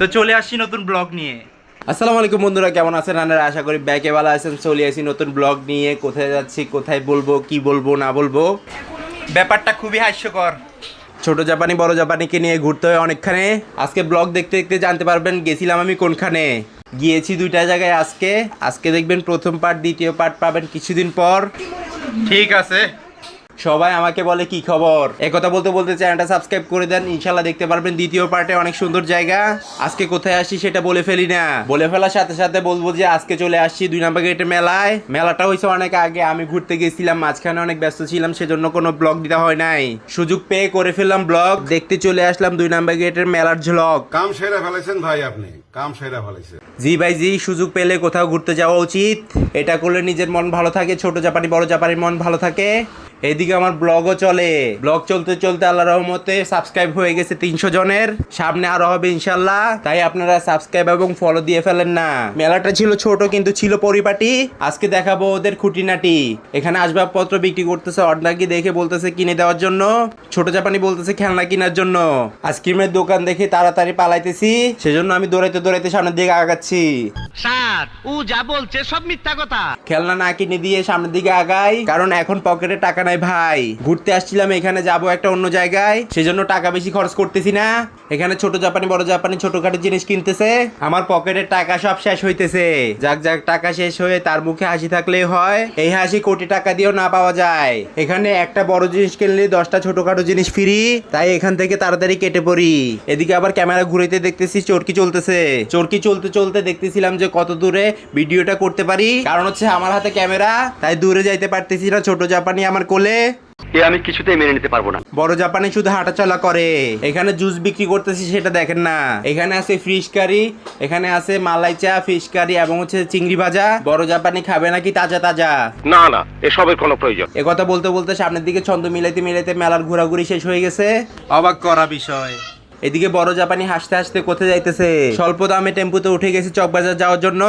তো চলে আসছি নতুন ব্লগ নিয়ে। আসসালামু আলাইকুম বন্ধুরা কেমন আছেন? আপনারা আশা করি ব্যাকে ভালো আছেন। চলে আসি নতুন ব্লগ নিয়ে। কোথায় যাচ্ছি কোথায় বলব কি বলব না বলব? ব্যাপারটা খুবই হাস্যকর। ছোট জাপানি বড় জাপানিকে নিয়ে ঘুরতে হয় অনেকখানে। আজকে ব্লগ দেখতে দেখতে জানতে পারবেন গেছিলাম আমি কোনখানে। গিয়েছি দুইটা জায়গায় আজকে। আজকে দেখবেন প্রথম পার্ট দ্বিতীয় পার্ট পাবেন কিছুদিন পর। ঠিক আছে। সবাই আমাকে বলে কি খবর? একথা বলতে বলতে চ্যানেলটা সাবস্ক্রাইব করে দেন। ইনশাল্লাহ দেখতে পারবেন দ্বিতীয় পার্টে অনেক সুন্দর জায়গা। আজকে কোথায় আসছি সেটা বলে ফেলি না। বলে ফেলার সাথে সাথে বলব যে আজকে চলে আসছি দুই নাম্বার গেটে মেলায়। মেলাটা হয়েছে অনেক আগে। আমি ঘুরতে গেছিলাম মাঝখানে অনেক ব্যস্ত ছিলাম সেজন্য কোনো ব্লগ দিতে হয় নাই। সুযোগ পেয়ে করে ফেললাম ব্লগ দেখতে চলে আসলাম দুই নাম্বার গেটের মেলার ঝলক। কাম সেরা ফেলেছেন ভাই আপনি। কাম সেরা ফেলেছেন। জি ভাই জি সুযোগ পেলে কোথাও ঘুরতে যাওয়া উচিত। এটা করলে নিজের মন ভালো থাকে ছোট জাপানি বড় জাপানির মন ভালো থাকে। এদিকে আমার ব্লগও চলে। ব্লগ চলতে চলতে আল্লাহ রহমতে সাবস্ক্রাইব হয়ে গেছে তিনশো জনের। সামনে আরও হবে ইনশাল্লাহ। তাই আপনারা সাবস্ক্রাইব এবং ফলো দিয়ে ফেলেন না। মেলাটা ছিল ছোট কিন্তু ছিল পরিপাটি। আজকে দেখাবো ওদের খুঁটিনাটি। এখানে আসবাবপত্র বিক্রি করতেছে অর্ডাকি দেখে বলতেছে কিনে দেওয়ার জন্য। ছোট জাপানি বলতেছে খেলনা কেনার জন্য। আইসক্রিমের দোকান দেখে তাড়াতাড়ি পালাইতেছি। সেজন্য আমি দৌড়াইতে দৌড়াইতে সামনের দিকে আগাচ্ছি। স্যার ও যা বলছে সব মিথ্যা কথা। খেলনা না কিনে দিয়ে সামনের দিকে আগাই। কারণ এখন পকেটে টাকা নাই ভাই। ঘুরতে আসছিলাম, এখানে যাব একটা অন্য জায়গায়। সেজন্য টাকা বেশি খরচ করতেছি না। এখানে ছোট জাপানি, বড় জাপানি, ছোটখাটো জিনিস কিনতেছে। আমার পকেটের টাকা সব শেষ হইতেছে। যাক যাক, টাকা শেষ হয়ে তার মুখে হাসি থাকলেই হয়। এই হাসি কোটি টাকা দিয়েও না পাওয়া যায়। এখানে একটা বড় জিনিস কিনলে দশটা ছোটখাটো জিনিস ফ্রি। তাই এখান থেকে তাড়াতাড়ি কেটে পড়ি। এদিকে আবার ক্যামেরা ঘুরাইতে দেখতেছি, চরকি চলতেছে। চরকি চলতে চলতে দেখতেছিলাম যে কত দূরে ভিডিওটা করতে পারি। কারণ হচ্ছে আমার হাতে ক্যামেরা, তাই দূরে যাইতে পারতেছি না। ছোট জাপানি আমার কোলে এ আমি কিছুতেই মেনে নিতে পারব না। বড় জাপানি শুধু হাঁটাচলা করে। এখানে জুস বিক্রি করতেছি সেটা দেখেন না। এখানে আছে ফিশ কারি এখানে আছে মালাই চা ফিশ কারি এবং হচ্ছে চিংড়ি ভাজা। বড় জাপানি খাবে নাকি তাজা তাজা? না না এসবের কোনো প্রয়োজন। এ কথা বলতে বলতে সামনের দিকে ছন্দ মিলাইতে মিলাইতে মেলার ঘোরাঘুরি শেষ হয়ে গেছে। অবাক করা বিষয়। এদিকে বড় জাপানি হাসতে হাসতে কোথায় যাইতেছে? স্বল্প দামে টেম্পুতে উঠে গেছে চকবাজার যাওয়ার জন্য।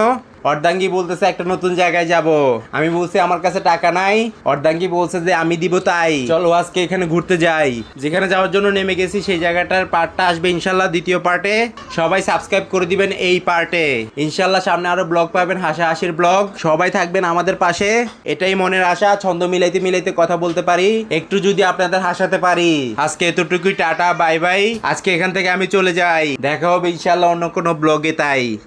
অর্ধাঙ্গি বলতেছে, একটা নতুন জায়গায় যাব। আমি বলছি, আমার কাছে টাকা নাই। অর্ধাঙ্গি বলছে যে, আমি দিব তাই। চলো আজকে এখানে ঘুরতে যাই। যেখানে যাওয়ার জন্য নেমে গেছি, সেই জায়গাটার পার্টটা আসবে ইনশাল্লাহ দ্বিতীয় পার্টে। সবাই সাবস্ক্রাইব করে দিবেন এই পার্টে। ইনশাল্লাহ সামনে আরও ব্লগ পাবেন হাসা হাসির ব্লগ। সবাই থাকবেন আমাদের পাশে। এটাই মনের আশা, ছন্দ মিলাইতে মিলাইতে কথা বলতে পারি। একটু যদি আপনাদের হাসাতে পারি। আজকে এতটুকুই, টাটা, বাই বাই। আজকে এখান থেকে আমি চলে যাই। দেখা হবে ইনশাল্লাহ অন্য কোনো ব্লগে তাই।